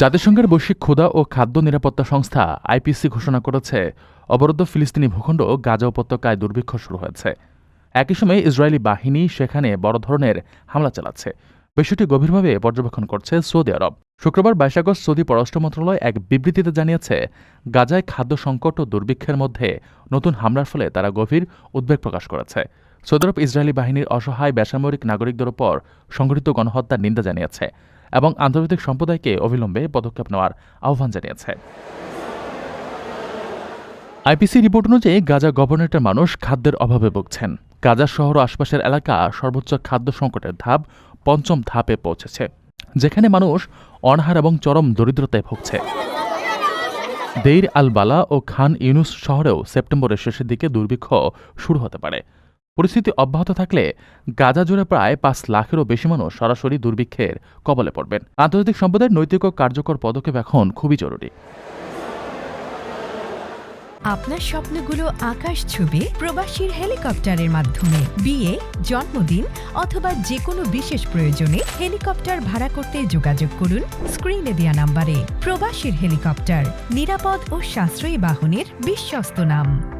জাতিসংঘের বৈশ্বিক ক্ষুধা ও খাদ্য নিরাপত্তা সংস্থা আইপিসি ঘোষণা করেছে, অবরুদ্ধ ফিলিস্তিনি ভূখণ্ড গাজা উপত্যকায় দুর্ভিক্ষ শুরু হয়েছে। একই সময়ে ইসরায়েলি বাহিনী সেখানে বড় ধরনের হামলা চালাচ্ছে। বিষয়টি গভীরভাবে পর্যবেক্ষণ করছে সৌদি আরব। শুক্রবার বাইশ আগস্ট সৌদি পররাষ্ট্র মন্ত্রণালয় এক বিবৃতিতে জানিয়েছে, গাজায় খাদ্য সংকট ও দুর্ভিক্ষের মধ্যে নতুন হামলার ফলে তারা গভীর উদ্বেগ প্রকাশ করেছে। সৌদি আরব ইসরায়েলি বাহিনীর অসহায়, বেসামরিক নাগরিকদের উপর সংঘটিত গণহত্যার নিন্দা জানিয়েছে। এবং আন্তর্জাতিক সম্প্রদায়কে অবিলম্বে পদক্ষেপ নেওয়ার আহ্বান জানিয়েছে। আইপিসি রিপোর্ট অনুযায়ী গাজা গভর্নরেটের মানুষ খাদ্যের অভাবে ভুগছেন। গাজা শহর ও আশপাশের এলাকা সর্বোচ্চ খাদ্য সংকটের ধাপ পঞ্চম ধাপে পৌঁছেছে, যেখানে মানুষ অনাহার এবং চরম দরিদ্রতায় ভুগছে। দেইর আল বালা ও খান ইউনুস শহরেও সেপ্টেম্বরের শেষের দিকে দুর্ভিক্ষ শুরু হতে পারে। পরিস্থিতি অব্যাহত থাকলে গাজা জুড়ে প্রায় পাঁচ লাখেরও বেশি মানুষ সরাসরি দুর্ভিক্ষের কবলে পড়বেন। আন্তর্জাতিক সম্প্রদায়ের নৈতিক ও কার্যকর পদক্ষেপ এখন খুবই জরুরি। আপনার স্বপ্নগুলো আকাশ ছুবে প্রবাসীর হেলিকপ্টারের মাধ্যমে। বিয়ে, জন্মদিন অথবা যে কোনো বিশেষ প্রয়োজনে হেলিকপ্টার ভাড়া করতে যোগাযোগ করুন স্ক্রিনে দেওয়া নাম্বারে। প্রবাসীর হেলিকপ্টার, নিরাপদ ও সাশ্রয়ী বাহনের বিশ্বস্ত নাম।